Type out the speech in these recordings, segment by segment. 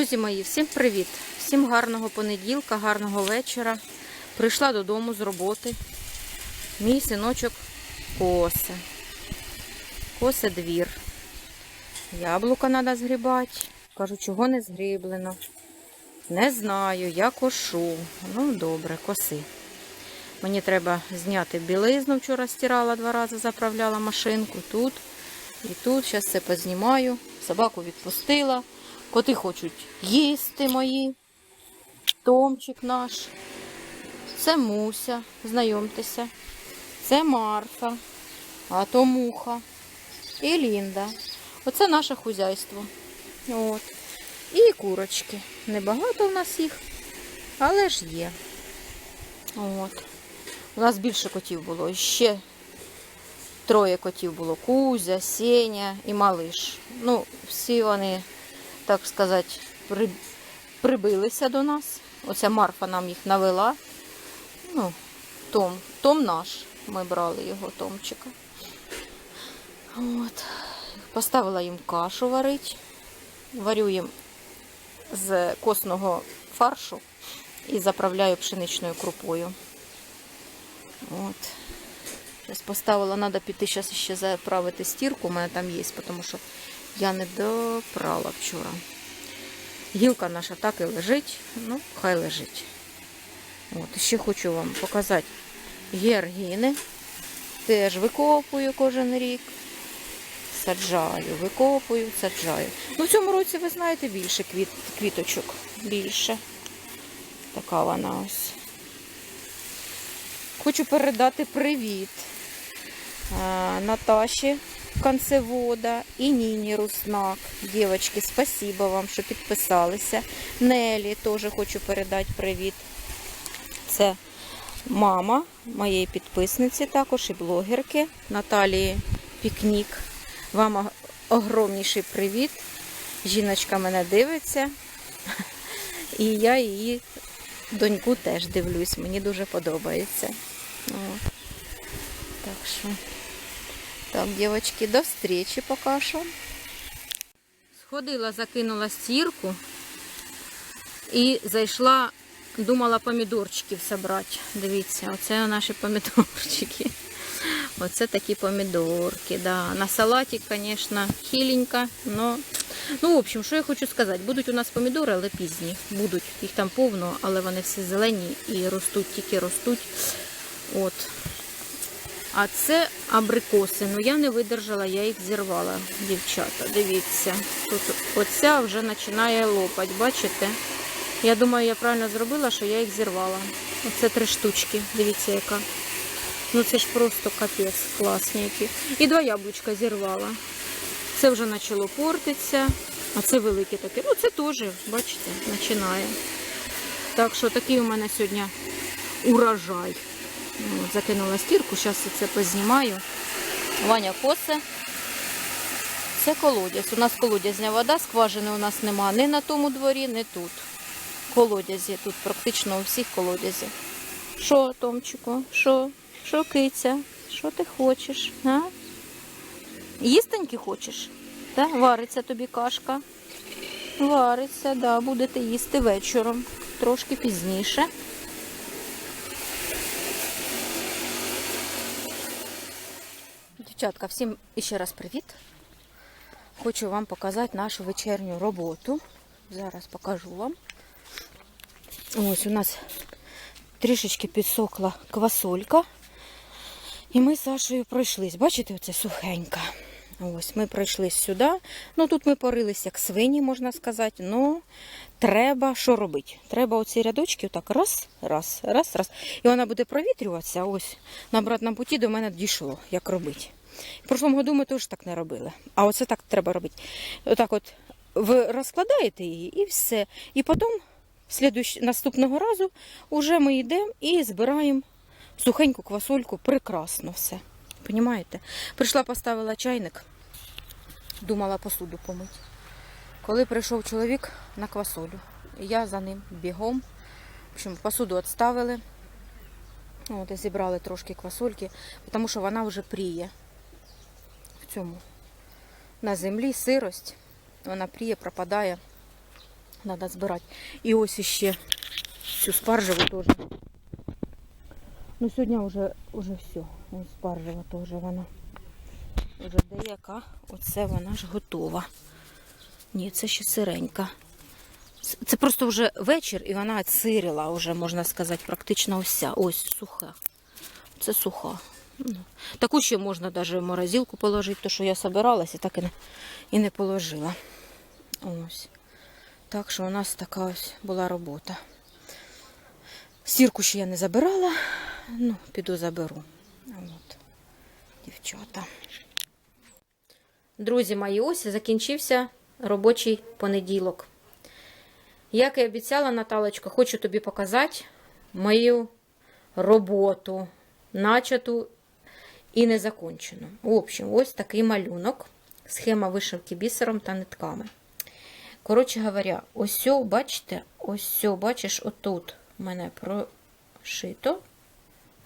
Друзі мої, всім привіт! Всім гарного понеділка, гарного вечора. Прийшла додому з роботи. Мій синочок косе. Косе двір. Яблука треба згрібати. Кажу, чого не згріблено. Не знаю, я кошу. Ну, добре, коси. Мені треба зняти білизну. Вчора стирала два рази, заправляла машинку. Тут і тут. Зараз все познімаю. Собаку відпустила. Коти хочуть їсти мої. Томчик наш. Це Муся, знайомтеся. Це Марфа, а то муха і Лінда. Оце наше хузяйство. От. І курочки. Небагато в нас їх, але ж є. От. У нас більше котів було. Ще троє котів було. Кузя, Сеня і Малиш. Ну, всі вони, так сказати, прибилися до нас. Оця Марфа нам їх навела. Ну, Том, Том наш. Ми брали його Томчика. От. Поставила їм кашу варити. Варю їм з косного фаршу і заправляю пшеничною крупою. От. Зараз поставила, треба піти зараз ще заправити стірку, у мене там є, тому що я не допрала вчора. Гілка наша так і лежить, ну, хай лежить. От, ще хочу вам показати георгіни. Теж викопую кожен рік. Саджаю, викопую, саджаю. Ну, в цьому році, ви знаєте, більше квіт, квіточок. Більше. Така вона ось. Хочу передати привіт а, Наташі Концевода і Ніні Руснак. Дівчатки, спасибо вам, що підписалися. Нелі теж хочу передати привіт. Це мама моєї підписниці, також і блогерки Наталії Пікнік. Вам ог- огромніший привіт. Жіночка мене дивиться. І я її доньку теж дивлюсь. Мені дуже подобається. От. Так що, так, дівчатки, до зустрічі поки що. Сходила, закинула стірку і зайшла, думала помідорчиків зібрати. Дивіться, оце наші помідорчики. Оце такі помідорки, да. На салаті, звісно, хиленько, но... Ну, в общем, що я хочу сказати, будуть у нас помідори, але пізні. Будуть, їх там повно, але вони всі зелені і ростуть, тільки ростуть. От. А це абрикоси. Ну я не видержала, я їх зірвала, дівчата. Дивіться. Тут оця вже починає лопать, бачите? Я думаю, я правильно зробила, що я їх зірвала. Оце три штучки. Дивіться, яка. Ну це ж просто капець, класні які. І два яблучка зірвала. Це вже почало портитися. А це велике таке. Ну це теж, бачите, починає. Так що такий у мене сьогодні урожай. Ну, закинула стірку, зараз це познімаю. Ваня косе. Це колодязь. У нас колодязня вода, скважини у нас нема ні на тому дворі, ні тут. Колодязі. Тут практично у всіх колодязі. Що, Томчику? Що? Що, киця? Що ти хочеш? А? Їстеньки хочеш? Та? Вариться тобі кашка. Вариться, да, будете їсти вечором, трошки пізніше. Дівчатка, всім іще раз привіт. Хочу вам показати нашу вечірню роботу. Зараз покажу вам. Ось у нас трішечки підсохла квасолька. І ми з Сашою пройшлись. Бачите, оце сухенька. Ось ми пройшли сюди. Ну тут ми порились як свині, можна сказати. Ну треба що робити? Треба оці рядочки отак раз, раз, раз, раз. І вона буде провітрюватися. Ось на обратному путі до мене дійшло, як робити. В прошлому году ми теж так не робили. А оце так треба робити. Отак от ви розкладаєте її і все. І потім наступного разу вже ми йдемо і збираємо сухеньку квасольку. Прекрасно все. Понімаєте? Прийшла, поставила чайник, думала посуду помити. Коли прийшов чоловік на квасолю, я за ним бігом. В общем, посуду відставили. Зібрали трошки квасольки, тому що вона вже пріє цьому. На землі сирость, вона пріє, пропадає. Треба збирати. І ось іще цю спаржеву теж. Ну, сьогодні вже, вже все. Ось спаржева теж вона. Вже деяка. Оце вона ж готова. Ні, це ще сиренька. Це- просто вже вечір і вона цирила, вже, можна сказати, практично вся. Ось суха. Це суха. Таку ще можна навіть в морозилку положити, то що я собиралася, так і не, і не положила. Ось. Так що у нас така ось була робота. Сірку ще я не забирала, ну, піду заберу. От, дівчата. Друзі мої, ось закінчився робочий понеділок. Як і обіцяла Наталочка, хочу тобі показати мою роботу, начату і незакончену. В общем, ось такий малюнок. Схема вишивки бісером та нитками. Коротше говоря, ось бачите, ось бачиш, отут в мене прошито.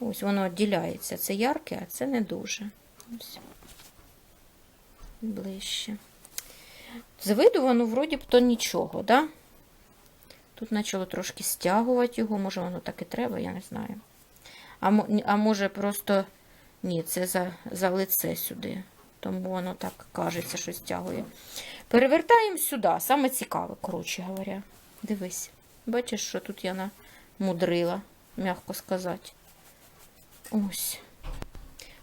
Ось воно відділяється. Це ярке, а це не дуже. Ось. Ближче. З виду воно вроді б то нічого, да? Тут почало трошки стягувати його, може воно так і треба, я не знаю. А, а може просто ні, це за, за лице сюди. Тому воно так кажеться, що стягує. Перевертаємо сюди, саме цікаве, коротше говоря. Дивись. Бачиш, що тут я намудрила, м'яко сказати. Ось.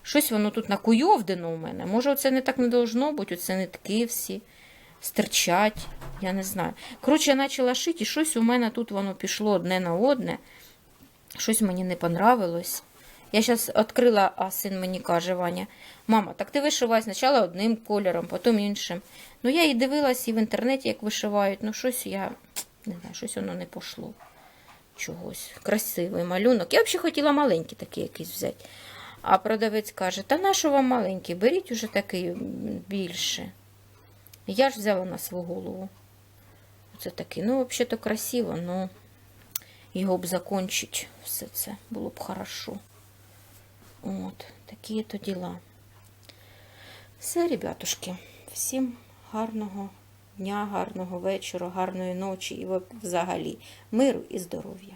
Щось воно тут накуйовдено у мене. Може, оце не так не должно бути, оце нитки всі стирчать. Я не знаю. Коротше, я почала шити, і щось у мене тут воно пішло одне на одне. Щось мені не понравилось. Я зараз відкрила, а син мені каже, Ваня, мама, так ти вишивай спочатку одним кольором, потім іншим. Ну, я і дивилась і в інтернеті, як вишивають, ну щось я не знаю, щось воно не пошло. Чогось. Красивий малюнок. Я взагалі хотіла маленький такий якийсь взяти. А продавець каже, та на що вам маленький? Беріть уже такий більше. Я ж взяла на свою голову. Це такий, ну, взагалі-то красиво, ну його б закончить все це. Було б хорошо. От, такі то діла. Все, ребятушки, всім гарного дня, гарного вечора, гарної ночі і взагалі миру і здоров'я.